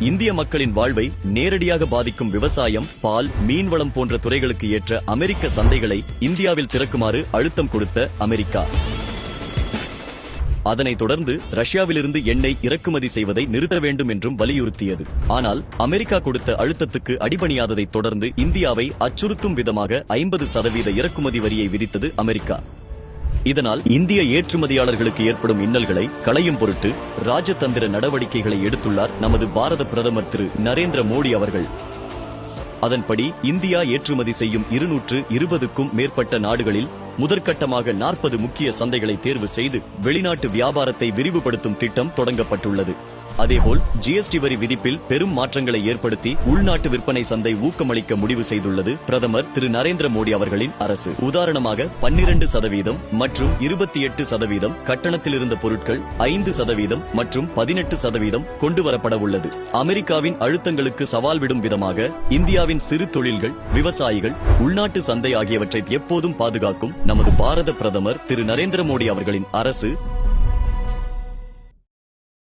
இந்திய மக்களின் வாழ்வை நேரடியாக பாதிக்கும் விவசாயம் பால் மீன்வளம் போன்ற துறைகளுக்கு ஏற்ற அமெரிக்க சந்தைகளை இந்தியாவில் திறக்குமாறு அழுத்தம் கொடுத்த அமெரிக்கா. அதனைத் தொடர்ந்து ரஷ்யாவிலிருந்து எண்ணெய் இறக்குமதி செய்வதை நிறுத்த வேண்டும் என்றும் வலியுறுத்தியது. ஆனால் அமெரிக்கா கொடுத்த அழுத்தத்துக்கு அடிபணியாததைத் தொடர்ந்து இந்தியாவை அச்சுறுத்தும் விதமாக ஐம்பது சதவீத இறக்குமதி வரியை விதித்தது அமெரிக்கா. இதனால் இந்திய ஏற்றுமதியாளர்களுக்கு ஏற்படும் இன்னல்களை களையும் பொருட்டு ராஜதந்திர நடவடிக்கைகளை எடுத்துள்ளார் நமது பாரத பிரதமர் திரு நரேந்திர மோடி அவர்கள். அதன்படி இந்தியா ஏற்றுமதி செய்யும் இருநூற்று இருபதுக்கும் மேற்பட்ட நாடுகளில் முதற்கட்டமாக நாற்பது முக்கிய சந்தைகளை தேர்வு செய்து வெளிநாட்டு வியாபாரத்தை விரிவுபடுத்தும் திட்டம் தொடங்கப்பட்டுள்ளது. அதேபோல் ஜிஎஸ்டி வரி விதிப்பில் பெரும் மாற்றங்களை ஏற்படுத்தி உள்நாட்டு விற்பனை சந்தை ஊக்கமளிக்க முடிவு செய்துள்ளது பிரதமர் திரு நரேந்திர மோடி அவர்களின் அரசு. உதாரணமாக பன்னிரண்டு சதவீதம் மற்றும் இருபத்தி எட்டு சதவீதம் கட்டணத்தில் இருந்த பொருட்கள் ஐந்து சதவீதம் மற்றும் பதினெட்டு சதவீதம் கொண்டு வரப்பட உள்ளது. அமெரிக்காவின் அழுத்தங்களுக்கு சவால் விடும் விதமாக இந்தியாவின் சிறு தொழில்கள் விவசாயிகள் உள்நாட்டு சந்தை ஆகியவற்றை எப்போதும் பாதுகாக்கும் நமது பாரத பிரதமர் திரு நரேந்திர மோடி அவர்களின் அரசு